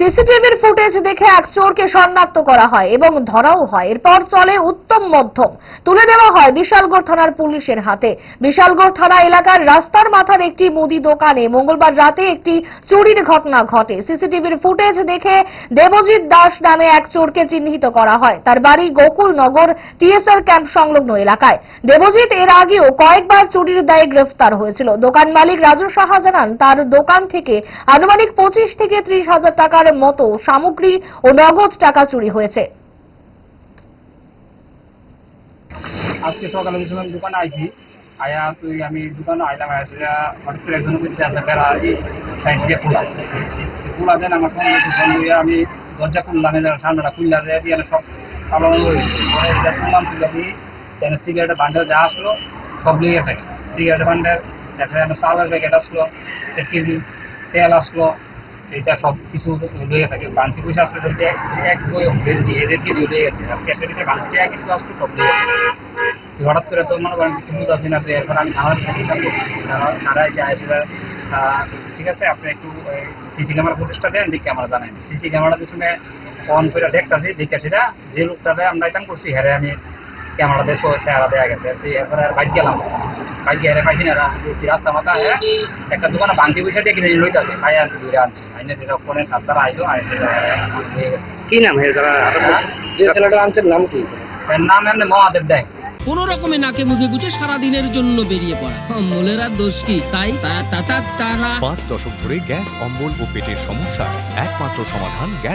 সিসিটিভির footage দেখে এক চোরকে শনাক্ত করা হয় এবং ধরাও হয়। এরপর চলে উত্তম মধ্যম। তুলে দেওয়া হয় বিশালগড় থানার পুলিশের হাতে। বিশালগড় থানা এলাকার রাস্তার মাথার একটি মুদি দোকানে মঙ্গলবার রাতে একটি চুরির ঘটনা ঘটে। সিসিটিভির ফুটেজ দেখে দেবজিৎ দাস নামে এক চোরকে চিহ্নিত করা হয়। তার বাড়ি গোকুলনগর টিএসআর ক্যাম্প সংলগ্ন এলাকায়। দেবজিৎ এর আগেও কয়েকবার চুরির দায়ে গ্রেফতার হয়েছিল। দোকান মালিক রাজু সাহা জানান, তার দোকান থেকে আনুমানিক পঁচিশ থেকে ত্রিশ হাজার টাকার মতো সামগ্রী ও নগদ টাকা চুরি হয়েছে। আজকে সকালে দোকানে আইছি। আয়া তুই, আমি দোকানে আইলাম, আয়া হঠাৎ করে একজন আচ্ছা বেড়া, এই সাইড দিয়ে খোলা। খোলা দেন, আমার সঙ্গে ফোন দিয়ে আমি দরজা খুললাম, এই ঠান্ডাটা খুললা সব খুললাম যেন সিগারেটের বান্ডেল যা আসলো, সব লেগে থাকে। সিগারেটের বান্ডেল দেখা যেন চালের প্যাকেট আসলো কেজি তেল আসলো এটা সব কিছু লয়ে থাকে। বান্তি পয়সা আসলে বলতে এক বই ভেজি এদের কি লয়ে গেছে। আর ক্যাশে দিতে বান্তি এক কিছু আসলো সব লয়ে গেছে হঠাৎ করে তো মনে করেন কিছু বুঝতে না, তো এরপর আমি সাথে হিসাব করছি। তারা- যায় সেটা ঠিক আছে, আপনি একটু সিসি ক্যামেরা ফুটেজটা দেন, দেখি আমরা জানাই সিসি ক্যামেরা যে সময় অন করে দেখতেছি, দেখে সেটা যে লোকটাতে আমরা এটা করছি হ্যাঁ আমি ক্যামেরা দিয়ে চেহারা দেওয়া গেছে। এরপরে আর বাইক গেলাম পাইছি না রাস্তা মাথা হ্যাঁ? একটা দোকানে বাঙ্কি পয়সা দিয়ে কিনে লইতাছে খাই আর দূরে আনছি। আইনে সেটা ফোনে সাতটারা আইলো আইনে হয়ে কি নাম হে যারা করছে? যে ছেলেটা আনছেন নাম কি? নাম এমনি মহাদেব দেয়। কোন রকমে নাকে মুখে গুছে সারা দিনের জন্য বেরিয়ে পড়া। অম্বলের আর দোষ কি? তাই তা তা তা তারা পাঁচ দশক ধরে গ্যাস অম্বল ও পেটের সমস্যা একমাত্র সমাধান গ্যাস